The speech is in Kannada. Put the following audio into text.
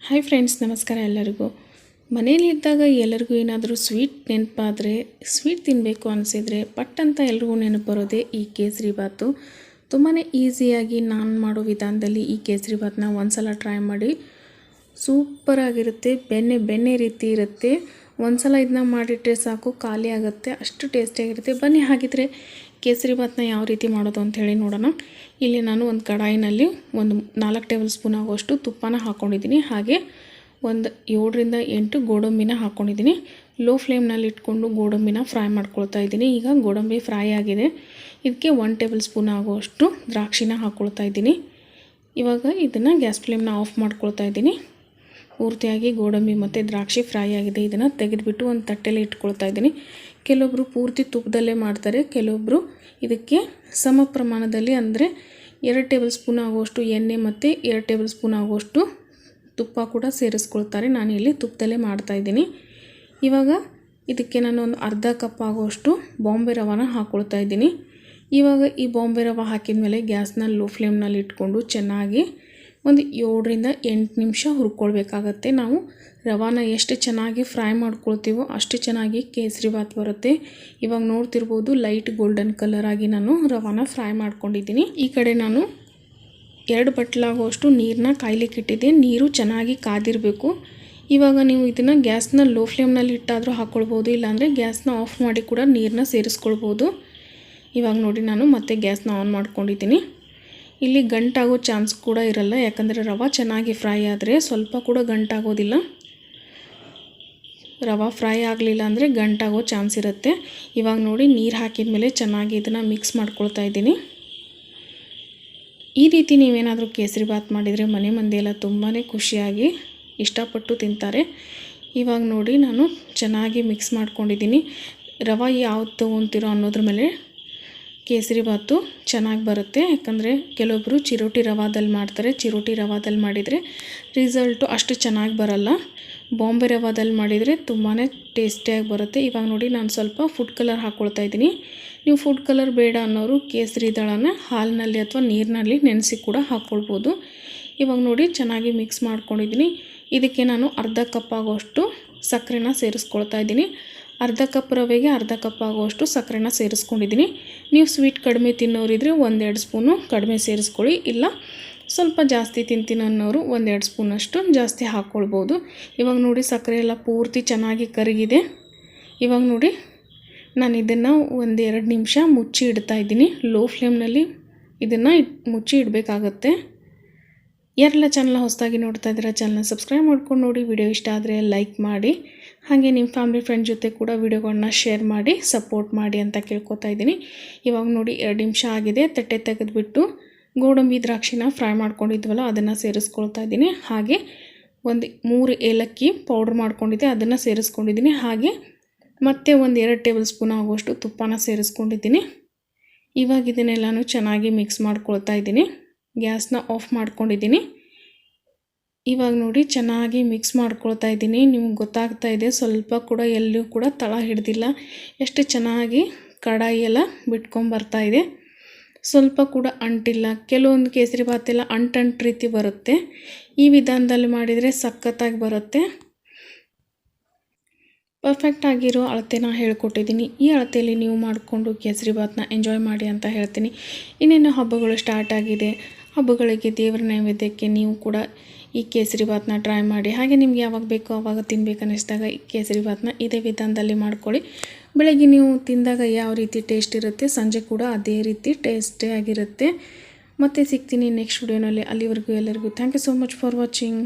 ಹಾಯ್ ಫ್ರೆಂಡ್ಸ್ ನಮಸ್ಕಾರ ಎಲ್ಲರಿಗೂ. ಮನೇಲಿದ್ದಾಗ ಎಲ್ಲರಿಗೂ ಏನಾದರೂ ಸ್ವೀಟ್ ನೆನಪಾದರೆ ಸ್ವೀಟ್ ತಿನ್ನಬೇಕು ಅನಿಸಿದರೆ ಪಟ್ ಅಂತ ಎಲ್ರಿಗೂ ನೆನಪು ಬರೋದೇ ಈ ಕೇಸರಿ ಬಾತು ತುಂಬಾ ಈಸಿಯಾಗಿ ನಾನು ಮಾಡೋ ವಿಧಾನದಲ್ಲಿ ಈ ಕೇಸರಿ ಬಾತನ್ನ ಒಂದ್ಸಲ ಟ್ರೈ ಮಾಡಿ. ಸೂಪರಾಗಿರುತ್ತೆ ಬೆಣ್ಣೆ ಬೆಣ್ಣೆ ರೀತಿ ಇರುತ್ತೆ. ಒಂದ್ಸಲ ಇದನ್ನ ಮಾಡಿಟ್ಟರೆ ಸಾಕು, ಖಾಲಿ ಆಗುತ್ತೆ, ಅಷ್ಟು ಟೇಸ್ಟಿಯಾಗಿರುತ್ತೆ ಬನ್ನಿ, ಹಾಗಿದ್ರೆ ಕೇಸರಿ ಭಾತ್ನ ಯಾವ ರೀತಿ ಮಾಡೋದು ಅಂತ ಹೇಳಿ ನೋಡೋಣ. ಇಲ್ಲಿ ನಾನು ಒಂದು ಕಡಾಯಿನಲ್ಲಿ ಒಂದು ನಾಲ್ಕು ಟೇಬಲ್ ಸ್ಪೂನ್ ಆಗುವಷ್ಟು ತುಪ್ಪನ ಹಾಕ್ಕೊಂಡಿದ್ದೀನಿ ಹಾಗೆ ಒಂದು ಏಳರಿಂದ ಎಂಟು ಗೋಡಂಬಿನ ಹಾಕ್ಕೊಂಡಿದ್ದೀನಿ ಲೋ ಫ್ಲೇಮ್ನಲ್ಲಿ ಇಟ್ಕೊಂಡು ಗೋಡಂಬಿನ ಫ್ರೈ ಮಾಡ್ಕೊಳ್ತಾ ಇದ್ದೀನಿ. ಈಗ ಗೋಡಂಬಿ ಫ್ರೈ ಆಗಿದೆ. ಇದಕ್ಕೆ ಒನ್ ಟೇಬಲ್ ಸ್ಪೂನ್ ಆಗುವಷ್ಟು ದ್ರಾಕ್ಷಿನ ಹಾಕ್ಕೊಳ್ತಾ ಇದ್ದೀನಿ. ಇವಾಗ ಇದನ್ನು ಗ್ಯಾಸ್ ಫ್ಲೇಮ್ನ ಆಫ್ ಮಾಡ್ಕೊಳ್ತಾ ಇದ್ದೀನಿ. ಪೂರ್ತಿಯಾಗಿ ಗೋಡಂಬಿ ಮತ್ತು ದ್ರಾಕ್ಷಿ ಫ್ರೈ ಆಗಿದೆ. ಇದನ್ನು ತೆಗೆದುಬಿಟ್ಟು ಒಂದು ತಟ್ಟೆಲಿ ಇಟ್ಕೊಳ್ತಾ ಇದ್ದೀನಿ. ಕೆಲವೊಬ್ಬರು ಪೂರ್ತಿ ತುಪ್ಪದಲ್ಲೇ ಮಾಡ್ತಾರೆ ಕೆಲವೊಬ್ಬರು ಇದಕ್ಕೆ ಸಮ ಪ್ರಮಾಣದಲ್ಲಿ ಅಂದರೆ ಎರಡು ಟೇಬಲ್ ಸ್ಪೂನ್ ಆಗುವಷ್ಟು ಎಣ್ಣೆ ಮತ್ತು ಎರಡು ಟೇಬಲ್ ಸ್ಪೂನ್ ಆಗುವಷ್ಟು ತುಪ್ಪ ಕೂಡ ಸೇರಿಸ್ಕೊಳ್ತಾರೆ. ನಾನು ಇಲ್ಲಿ ತುಪ್ಪದಲ್ಲೇ ಮಾಡ್ತಾಯಿದ್ದೀನಿ ಇವಾಗ ಇದಕ್ಕೆ ನಾನು ಒಂದು ಅರ್ಧ ಕಪ್ ಆಗುವಷ್ಟು ಬಾಂಬೆ ರವಾನ ಹಾಕ್ಕೊಳ್ತಾ ಇದ್ದೀನಿ. ಇವಾಗ ಈ ಬಾಂಬೆ ರವೆ ಹಾಕಿದ ಮೇಲೆ ಗ್ಯಾಸ್ನ ಲೋ ಫ್ಲೇಮ್ನಲ್ಲಿ ಇಟ್ಕೊಂಡು ಚೆನ್ನಾಗಿ ಒಂದು ಏಳರಿಂದ ಎಂಟು ನಿಮಿಷ ಹುರ್ಕೊಳ್ಬೇಕಾಗತ್ತೆ. ನಾವು ರವಾನ ಎಷ್ಟು ಚೆನ್ನಾಗಿ ಫ್ರೈ ಮಾಡ್ಕೊಳ್ತೀವೋ ಅಷ್ಟು ಚೆನ್ನಾಗಿ ಕೇಸರಿ ಭಾತ್ ಬರುತ್ತೆ. ಇವಾಗ ನೋಡ್ತಿರ್ಬೋದು ಲೈಟ್ ಗೋಲ್ಡನ್ ಕಲರಾಗಿ ನಾನು ರವಾನ ಫ್ರೈ ಮಾಡ್ಕೊಂಡಿದ್ದೀನಿ. ಈ ಕಡೆ ನಾನು ಎರಡು ಬಟ್ಲಾಗುವಷ್ಟು ನೀರನ್ನ ಕಾಯ್ಲಿಕ್ಕೆ ಇಟ್ಟಿದ್ದೆ. ನೀರು ಚೆನ್ನಾಗಿ ಕಾದಿರಬೇಕು. ಇವಾಗ ನೀವು ಇದನ್ನು ಗ್ಯಾಸ್ನ ಲೋ ಫ್ಲೇಮ್ನಲ್ಲಿ ಇಟ್ಟಾದರೂ ಹಾಕ್ಕೊಳ್ಬೋದು ಇಲ್ಲಾಂದರೆ ಗ್ಯಾಸ್ನ ಆಫ್ ಮಾಡಿ ಕೂಡ ನೀರನ್ನ ಸೇರಿಸ್ಕೊಳ್ಬೋದು. ಇವಾಗ ನೋಡಿ ನಾನು ಮತ್ತೆ ಗ್ಯಾಸ್ನ ಆನ್ ಮಾಡ್ಕೊಂಡಿದ್ದೀನಿ. ಇಲ್ಲಿ ಗಂಟಾಗೋ ಚಾನ್ಸ್ ಕೂಡ ಇರಲ್ಲ, ಯಾಕಂದರೆ ರವೆ ಚೆನ್ನಾಗಿ ಫ್ರೈ ಆದರೆ ಸ್ವಲ್ಪ ಕೂಡ ಗಂಟಾಗೋದಿಲ್ಲ. ರವೆ ಫ್ರೈ ಆಗಲಿಲ್ಲ ಅಂದರೆ ಗಂಟಾಗೋ ಚಾನ್ಸ್ ಇರುತ್ತೆ. ಇವಾಗ ನೋಡಿ ನೀರು ಹಾಕಿದ ಮೇಲೆ ಚೆನ್ನಾಗಿ ಇದನ್ನು ಮಿಕ್ಸ್ ಮಾಡ್ಕೊಳ್ತಾ ಇದ್ದೀನಿ. ಈ ರೀತಿ ನೀವೇನಾದರೂ ಕೇಸರಿ ಬಾತ್ ಮಾಡಿದರೆ ಮನೆ ಮಂದಿ ಎಲ್ಲ ತುಂಬಾ ಖುಷಿಯಾಗಿ ಇಷ್ಟಪಟ್ಟು ತಿಂತಾರೆ. ಇವಾಗ ನೋಡಿ ನಾನು ಚೆನ್ನಾಗಿ ಮಿಕ್ಸ್ ಮಾಡ್ಕೊಂಡಿದ್ದೀನಿ. ರವೆ ಯಾವ್ದು ತೊಗೊತಿರೋ ಅನ್ನೋದ್ರ ಮೇಲೆ ಕೇಸರಿ ಭಾತು ಚೆನ್ನಾಗಿ ಬರುತ್ತೆ. ಯಾಕಂದರೆ ಕೆಲವೊಬ್ಬರು ಚಿರೋಟಿ ರವಾದಲ್ಲಿ ಮಾಡ್ತಾರೆ. ಚಿರೋಟಿ ರವಾದಲ್ಲಿ ಮಾಡಿದರೆ ರಿಸಲ್ಟು ಅಷ್ಟು ಚೆನ್ನಾಗಿ ಬರಲ್ಲ. ಬಾಂಬೆ ರವಾದಲ್ಲಿ ಮಾಡಿದರೆ ತುಂಬಾ ಟೇಸ್ಟಿಯಾಗಿ ಬರುತ್ತೆ. ಇವಾಗ ನೋಡಿ ನಾನು ಸ್ವಲ್ಪ ಫುಡ್ ಕಲರ್ ಹಾಕ್ಕೊಳ್ತಾ ಇದ್ದೀನಿ. ನೀವು ಫುಡ್ ಕಲರ್ ಬೇಡ ಅನ್ನೋರು ಕೇಸರಿ ದಳನ ಹಾಲಿನಲ್ಲಿ ಅಥವಾ ನೀರಿನಲ್ಲಿ ನೆನೆಸಿ ಕೂಡ ಹಾಕ್ಕೊಳ್ಬೋದು ಇವಾಗ ನೋಡಿ ಚೆನ್ನಾಗಿ ಮಿಕ್ಸ್ ಮಾಡ್ಕೊಂಡಿದ್ದೀನಿ. ಇದಕ್ಕೆ ನಾನು ಅರ್ಧ ಕಪ್ ಆಗೋಷ್ಟು ಸಕ್ಕರೆನ ಸೇರಿಸ್ಕೊಳ್ತಾ ಇದ್ದೀನಿ. ಅರ್ಧ ಕಪ್ ರವೆಗೆ ಅರ್ಧ ಕಪ್ ಆಗುವಷ್ಟು ಸಕ್ಕರೆನ ಸೇರಿಸ್ಕೊಂಡಿದ್ದೀನಿ. ನೀವು ಸ್ವೀಟ್ ಕಡಿಮೆ ತಿನ್ನೋರಿದ್ರೆ ಒಂದೆರಡು ಸ್ಪೂನು ಕಡಿಮೆ ಸೇರಿಸ್ಕೊಳ್ಳಿ. ಇಲ್ಲ, ಸ್ವಲ್ಪ ಜಾಸ್ತಿ ತಿಂತೀನಿ ಅನ್ನೋರು ಒಂದೆರಡು ಸ್ಪೂನಷ್ಟು ಜಾಸ್ತಿ ಹಾಕ್ಕೊಳ್ಬೋದು. ಇವಾಗ ನೋಡಿ ಸಕ್ಕರೆ ಎಲ್ಲ ಪೂರ್ತಿ ಚೆನ್ನಾಗಿ ಕರಗಿದೆ. ಇವಾಗ ನೋಡಿ ನಾನು ಇದನ್ನು ಒಂದೆರಡು ನಿಮಿಷ ಮುಚ್ಚಿ ಇಡ್ತಾ ಇದ್ದೀನಿ. ಲೋ ಫ್ಲೇಮ್ನಲ್ಲಿ ಇದನ್ನು ಮುಚ್ಚಿ ಇಡಬೇಕಾಗತ್ತೆ. ಯಾರೆಲ್ಲ ಚಾನಲ್ ಹೊಸದಾಗಿ ನೋಡ್ತಾ ಇದ್ದೀರಾ ಚಾನಲ್ನ ಸಬ್ಸ್ಕ್ರೈಬ್ ಮಾಡ್ಕೊಂಡು ನೋಡಿ. ವಿಡಿಯೋ ಇಷ್ಟ ಆದರೆ ಲೈಕ್ ಮಾಡಿ. ಹಾಗೆ ನಿಮ್ಮ ಫ್ಯಾಮಿಲಿ ಫ್ರೆಂಡ್ ಜೊತೆ ಕೂಡ ವೀಡಿಯೋಗಳನ್ನ ಶೇರ್ ಮಾಡಿ ಸಪೋರ್ಟ್ ಮಾಡಿ ಅಂತ ಕೇಳ್ಕೊತಾ ಇದ್ದೀನಿ. ಇವಾಗ ನೋಡಿ ಎರಡು ನಿಮಿಷ ಆಗಿದೆ, ತಟ್ಟೆ ತೆಗೆದುಬಿಟ್ಟು ಗೋಡಂಬಿ ದ್ರಾಕ್ಷಿನ ಫ್ರೈ ಮಾಡ್ಕೊಂಡಿದ್ವಲ್ಲ, ಅದನ್ನು ಸೇರಿಸ್ಕೊಳ್ತಾ ಇದ್ದೀನಿ. ಹಾಗೆ ಒಂದು ಮೂರು ಏಲಕ್ಕಿ ಪೌಡ್ರ್ ಮಾಡ್ಕೊಂಡಿದ್ದೆ, ಅದನ್ನು ಸೇರಿಸ್ಕೊಂಡಿದ್ದೀನಿ. ಹಾಗೆ ಮತ್ತೆ ಒಂದು ಎರಡು ಟೇಬಲ್ ಸ್ಪೂನ್ ಆಗುವಷ್ಟು ತುಪ್ಪನ ಸೇರಿಸ್ಕೊಂಡಿದ್ದೀನಿ. ಇವಾಗ ಇದನ್ನೆಲ್ಲನೂ ಚೆನ್ನಾಗಿ ಮಿಕ್ಸ್ ಮಾಡ್ಕೊಳ್ತಾ ಇದ್ದೀನಿ. ಗ್ಯಾಸ್ನ ಆಫ್ ಮಾಡ್ಕೊಂಡಿದ್ದೀನಿ. ಇವಾಗ ನೋಡಿ ಚೆನ್ನಾಗಿ ಮಿಕ್ಸ್ ಮಾಡ್ಕೊಳ್ತಾ ಇದ್ದೀನಿ. ನಿಮ್ಗೆ ಗೊತ್ತಾಗ್ತಾ ಇದೆ, ಸ್ವಲ್ಪ ಕೂಡ ಎಲ್ಲೂ ಕೂಡ ತಳ ಹಿಡ್ದಿಲ್ಲ. ಎಷ್ಟು ಚೆನ್ನಾಗಿ ಕಡಾಯಿ ಎಲ್ಲ ಬಿಟ್ಕೊಂಬರ್ತಾ ಇದೆ. ಸ್ವಲ್ಪ ಕೂಡ ಅಂಟಿಲ್ಲ. ಕೆಲವೊಂದು ಕೇಸರಿ ಭಾತೆಲ್ಲ ಅಂಟಂಟು ರೀತಿ ಬರುತ್ತೆ. ಈ ವಿಧಾನದಲ್ಲಿ ಮಾಡಿದರೆ ಸಖತ್ತಾಗಿ ಬರುತ್ತೆ. ಪರ್ಫೆಕ್ಟ್ ಆಗಿರೋ ಅಳತೆನ ಹೇಳ್ಕೊಟ್ಟಿದ್ದೀನಿ. ಈ ಅಳತೆಯಲ್ಲಿ ನೀವು ಮಾಡಿಕೊಂಡು ಕೇಸರಿ ಭಾತ್ನ ಎಂಜಾಯ್ ಮಾಡಿ ಅಂತ ಹೇಳ್ತೀನಿ. ಇನ್ನೇನು ಹಬ್ಬಗಳು ಸ್ಟಾರ್ಟ್ ಆಗಿದೆ. ಹಬ್ಬಗಳಿಗೆ ದೇವರ ನೈವೇದ್ಯಕ್ಕೆ ನೀವು ಕೂಡ ಈ ಕೇಸರಿ ಭಾತ್ನ ಟ್ರೈ ಮಾಡಿ. ಹಾಗೆ ನಿಮ್ಗೆ ಯಾವಾಗ ಬೇಕೋ ಆವಾಗ ತಿನ್ಬೇಕು ಅನ್ನಿಸಿದಾಗ ಈ ಕೇಸರಿ ಭಾತ್ನ ಇದೇ ವಿಧಾನದಲ್ಲಿ ಮಾಡ್ಕೊಳ್ಳಿ. ಬೆಳಗ್ಗೆ ನೀವು ತಿಂದಾಗ ಯಾವ ರೀತಿ ಟೇಸ್ಟ್ ಇರುತ್ತೆ? ಸಂಜೆ ಕೂಡ ಅದೇ ರೀತಿ ಟೇಸ್ಟಿಯಾಗಿರುತ್ತೆ ಮತ್ತೆ ಸಿಗ್ತೀನಿ ನೆಕ್ಸ್ಟ್ ವಿಡಿಯೋನಲ್ಲಿ ಅಲ್ಲಿವರೆಗೂ ಎಲ್ಲರಿಗೂ thank you so much for watching